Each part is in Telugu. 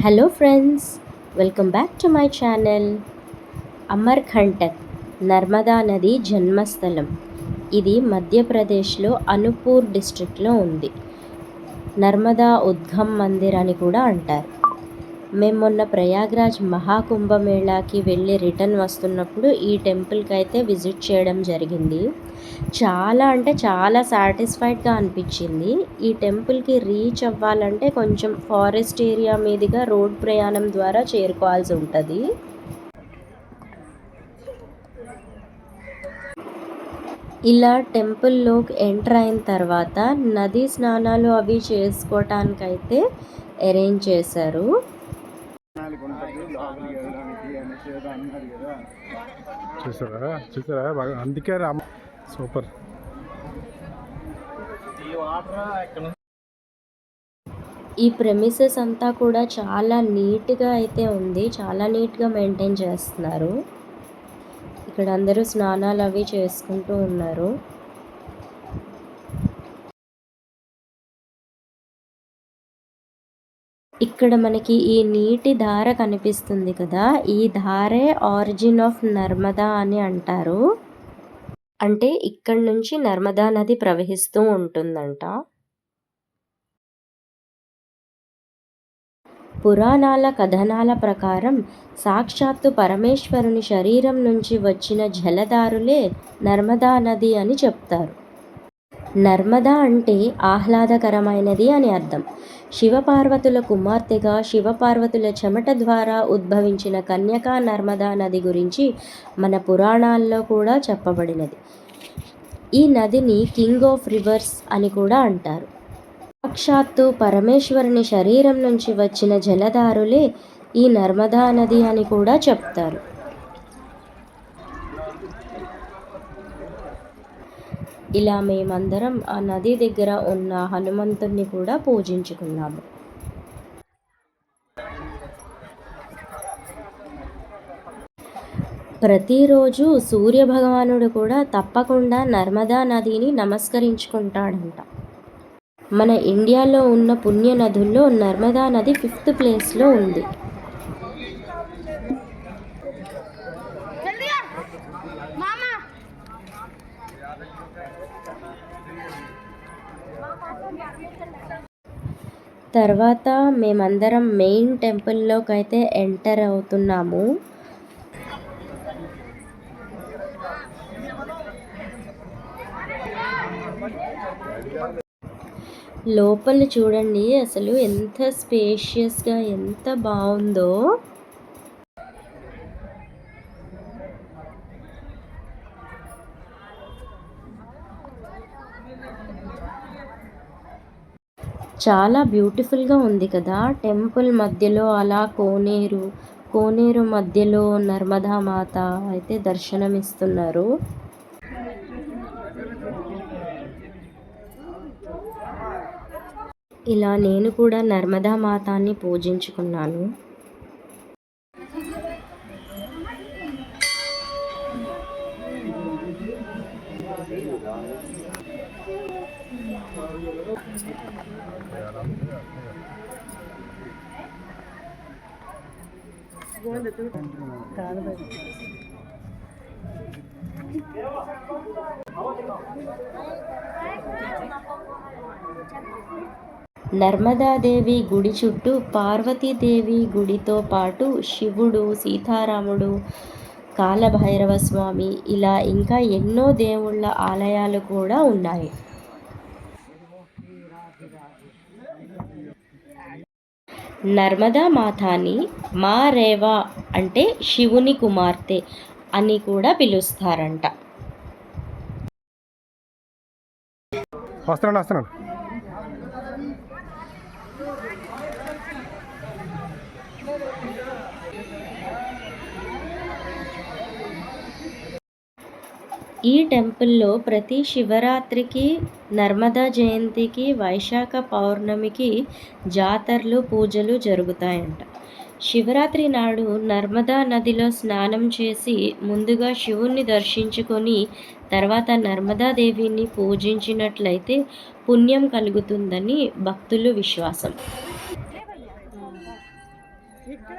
Hello friends welcome back to my channel Amarkantak Narmada నది జన్మస్థలం ఇది మధ్యప్రదేశ్లో అనుపూర్ డిస్ట్రిక్ట్లో ఉంది. నర్మదా ఉద్గమ్ మందిర్ అని కూడా అంటారు. మేము మొన్న ప్రయాగ్రాజ్ మహాకుంభమేళాకి వెళ్ళి రిటర్న్ వస్తున్నప్పుడు ఈ టెంపుల్కి అయితే విజిట్ చేయడం జరిగింది. చాలా అంటే చాలా సాటిస్ఫైడ్గా అనిపించింది. ఈ టెంపుల్కి రీచ్ అవ్వాలంటే కొంచెం ఫారెస్ట్ ఏరియా మీదుగా రోడ్ ప్రయాణం ద్వారా చేరుకోవాల్సి ఉంటుంది. ఇలా టెంపుల్లోకి ఎంటర్ అయిన తర్వాత నదీ స్నానాలు అవి చేసుకోవటానికైతే అరేంజ్ చేశారు. చూసారా? చూసారా? బాగా అందుకే రామ సూపర్. ఈ ప్రెమిసెస్ అంతా కూడా చాలా నీట్గా అయితే ఉంది. చాలా నీట్గా మెయింటైన్ చేస్తున్నారు. ఇక్కడ అందరూ స్నానాలు అవి చేసుకుంటూ ఉన్నారు. ఇక్కడ మనకి ఈ నీటి ధార కనిపిస్తుంది కదా ఈ ధారే ఆరిజిన్ ఆఫ్ నర్మదా అని అంటారు. అంటే ఇక్కడ నుంచి నర్మదా నది ప్రవహిస్తూ ఉంటుందంట. పురాణాల కథనాల ప్రకారం సాక్షాత్తు పరమేశ్వరుని శరీరం నుంచి వచ్చిన జలధారులే నర్మదా నది అని చెప్తారు. నర్మదా అంటే ఆహ్లాదకరమైనది అని అర్థం. శివపార్వతుల కుమార్తెగా శివపార్వతుల చెమట ద్వారా ఉద్భవించిన కన్యకా నర్మదా నది గురించి మన పురాణాల్లో కూడా చెప్పబడినది. ఈ నదిని కింగ్ ఆఫ్ రివర్స్ అని కూడా అంటారు. సాక్షాత్తు పరమేశ్వరుని శరీరం నుంచి వచ్చిన జలధారులే ఈ నర్మదా నది అని కూడా చెప్తారు. ఇలా మేమందరం ఆ నది దగ్గర ఉన్న హనుమంతుణ్ణి కూడా పూజించుకున్నాము. ప్రతిరోజు సూర్యభగవానుడు కూడా తప్పకుండా నర్మదా నదిని నమస్కరించుకుంటాడంట. మన ఇండియాలో ఉన్న పుణ్య నదుల్లో నర్మదా నది ఫిఫ్త్ ప్లేస్లో ఉంది. తర్వాత మేమందరం మెయిన్ టెంపుల్లోకి అయితే ఎంటర్ అవుతున్నాము. లోపల చూడండి అసలు ఎంత స్పేషియస్గా ఎంత బాగుందో చాలా బ్యూటిఫుల్గా ఉంది కదా. టెంపుల్ మధ్యలో అలా కోనేరు కోనేరు మధ్యలో నర్మదా మాత అయితే దర్శనమిస్తున్నారు. ఇలా నేను కూడా నర్మదా మాతాన్ని పూజించుకున్నాను. నర్మదాదేవి గుడి చుట్టూ పార్వతీదేవి గుడితో పాటు శివుడు సీతారాముడు కాలభైరవ స్వామి ఇలా ఇంకా ఎన్నో దేవుళ్ళ ఆలయాలు కూడా ఉన్నాయి. నర్మదా మాతాని మా రేవా అంటే శివుని కుమార్తె అని కూడా పిలుస్తారంట. వస్తున్నాను వస్తున్నాను. ఈ టెంపుల్లో ప్రతి శివరాత్రికి నర్మదా జయంతికి వైశాఖ పౌర్ణమికి జాతరలు పూజలు జరుగుతాయంట. శివరాత్రి నాడు నర్మదా నదిలో స్నానం చేసి ముందుగా శివుణ్ణి దర్శించుకొని తర్వాత నర్మదాదేవిని పూజించినట్లయితే పుణ్యం కలుగుతుందని భక్తులు విశ్వాసం. ఇక్కడ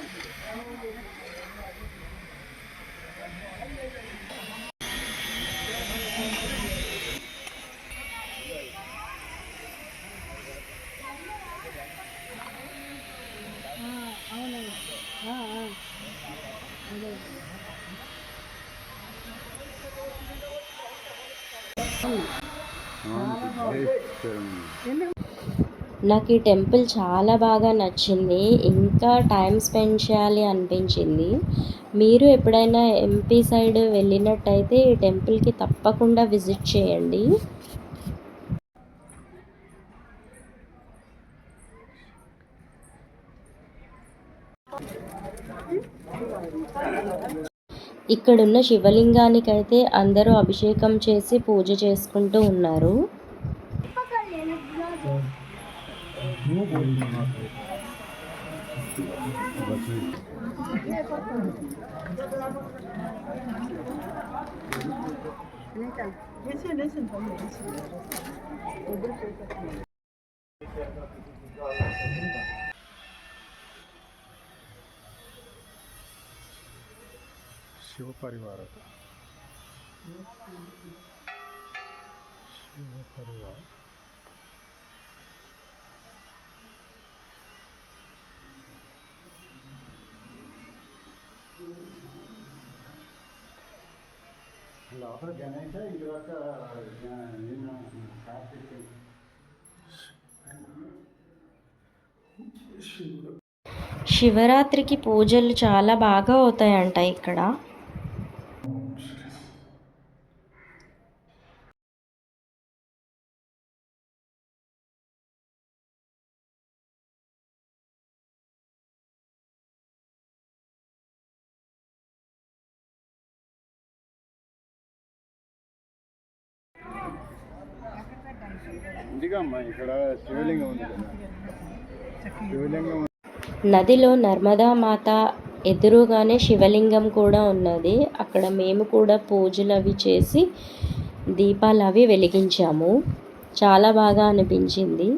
నాకు ఈ టెంపుల్ చాలా బాగా నచ్చింది. ఇంకా టైం స్పెండ్ చేయాలి అనిపించింది. మీరు ఎప్పుడైనా ఎంపీ సైడ్ వెళ్ళినట్టయితే ఈ టెంపుల్కి తప్పకుండా విజిట్ చేయండి. ఇక్కడున్న శివలింగానికైతే అందరూ అభిషేకం చేసి పూజ చేసుకుంటూ ఉన్నారు. すご。パリワー。シパリワー。లోపల గణేష కార్తీక్. శివరాత్రికి పూజలు చాలా బాగా అవుతాయంట ఇక్కడ. ఇదిగా అమ్మా ఇక్కడ శివలింగం ఉంది కదా. శివలింగం నదిలో నర్మదా మాత ఎదురుగానే శివలింగం కూడా ఉన్నది. అక్కడ మేము కూడా పూజలు అవి చేసి దీపాలు అవి వెలిగించాము. చాలా బాగా అనిపించింది.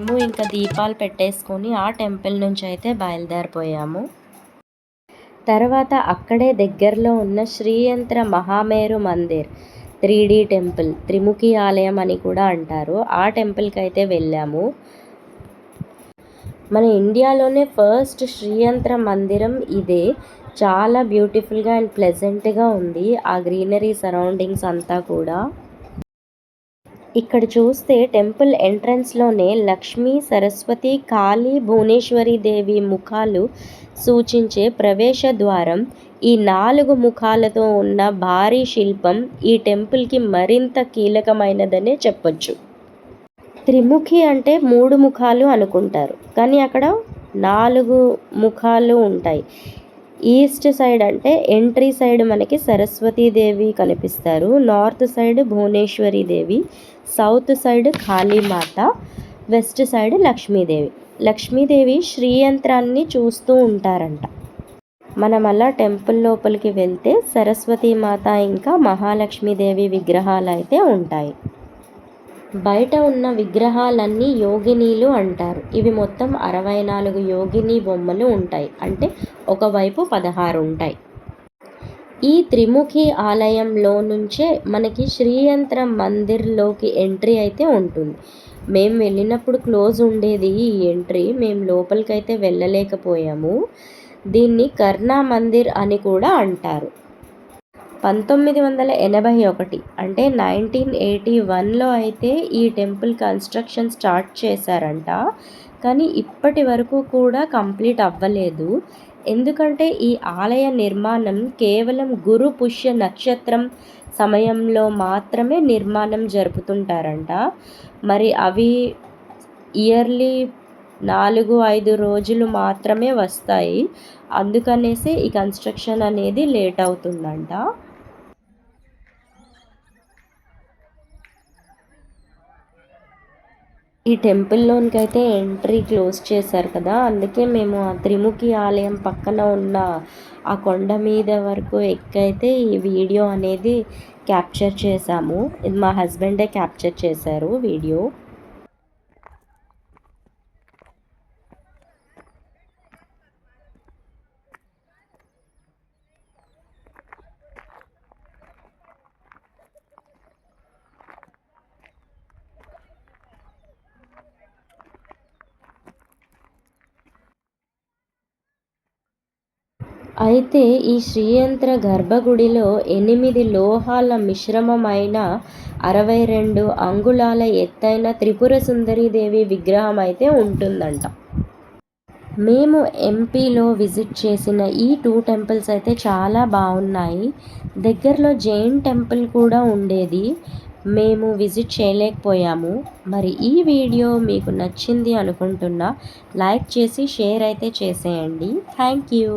మేము ఇంకా దీపాలు పెట్టేసుకొని ఆ టెంపుల్ నుంచి అయితే బయలుదేరిపోయాము. తర్వాత అక్కడే దగ్గరలో ఉన్న Sriyantra Mahameru Mandir three D temple Trimukhi ఆలయం అని కూడా అంటారు. ఆ టెంపుల్కి అయితే వెళ్ళాము. మన ఇండియాలోనే ఫస్ట్ శ్రీయంత్ర మందిరం ఇదే. చాలా బ్యూటిఫుల్గా అండ్ ప్లెజెంట్గా ఉంది. ఆ గ్రీనరీ సరౌండింగ్స్ అంతా కూడా. ఇక్కడ చూస్తే టెంపుల్ ఎంట్రన్స్లోనే లక్ష్మీ సరస్వతి కాళీ భువనేశ్వరి దేవి ముఖాలు సూచించే ప్రవేశ ద్వారం. ఈ నాలుగు ముఖాలతో ఉన్న భారీ శిల్పం ఈ టెంపుల్కి మరింత కీలకమైనదనే చెప్పొచ్చు. త్రిముఖి అంటే మూడు ముఖాలు అనుకుంటారు. కానీ అక్కడ నాలుగు ముఖాలు ఉంటాయి. ఈస్ట్ సైడ్ అంటే ఎంట్రీ సైడ్ మనకి సరస్వతీదేవి కనిపిస్తారు. North side Bhuvaneshwari Devi south side Kalimata west side Lakshmi Devi. Lakshmi Devi శ్రీయంత్రాన్ని చూస్తూ ఉంటారంట. మనం అలా టెంపుల్ లోపలికి వెళ్తే సరస్వతీ మాత ఇంకా మహాలక్ష్మీదేవి విగ్రహాలు అయితే ఉంటాయి. బయట ఉన్న విగ్రహాలన్నీ యోగినీలు అంటారు. ఇవి మొత్తం అరవై నాలుగు యోగిని బొమ్మలు ఉంటాయి. అంటే ఒకవైపు పదహారు ఉంటాయి ఈ త్రిముఖి ఆలయంలో నుంచే మనకి శ్రీయంత్ర మందిర్లోకి ఎంట్రీ అయితే ఉంటుంది. మేము వెళ్ళినప్పుడు క్లోజ్ ఉండేది ఈ ఎంట్రీ. మేము లోపలికైతే వెళ్ళలేకపోయాము. దీన్ని కర్ణా మందిర్ అని కూడా అంటారు. పంతొమ్మిది వందల ఎనభై ఒకటి అంటే నైన్టీన్ ఎయిటీ వన్లో అయితే ఈ టెంపుల్ కన్స్ట్రక్షన్ స్టార్ట్ చేశారంట. కానీ ఇప్పటి వరకు కూడా కంప్లీట్ అవ్వలేదు. ఎందుకంటే ఈ ఆలయ నిర్మాణం కేవలం గురు పుష్య నక్షత్రం సమయంలో మాత్రమే నిర్మాణం జరుపుతుంటారంట. మరి అవి ఇయర్లీ నాలుగు ఐదు రోజులు మాత్రమే వస్తాయి. అందుకనేసి ఈ కన్స్ట్రక్షన్ అనేది లేట్ అవుతుందంట. ఈ టెంపుల్లోనికి అయితే ఎంట్రీ క్లోజ్ చేశారు కదా అందుకే మేము ఆ త్రిముఖి ఆలయం పక్కన ఉన్న ఆ కొండ మీద వరకు ఎక్కైతే ఈ వీడియో అనేది క్యాప్చర్ చేశాము ఇది మా హస్బెండే క్యాప్చర్ చేశారు వీడియో. అయితే ఈ శ్రీయంత్ర గర్భగుడిలో ఎనిమిది లోహాల మిశ్రమమైన అరవై రెండు అంగుళాల ఎత్తైన త్రిపుర సుందరీదేవి విగ్రహం అయితే ఉంటుందంట. మేము ఎంపీలో విజిట్ చేసిన ఈ టూ టెంపుల్స్ అయితే చాలా బాగున్నాయి. దగ్గరలో జైన్ టెంపుల్ కూడా ఉండేది. మేము విజిట్ చేయలేకపోయాము. మరి ఈ వీడియో మీకు నచ్చింది అనుకుంటున్నా లైక్ చేసి షేర్ అయితే చేసేయండి. Thank you.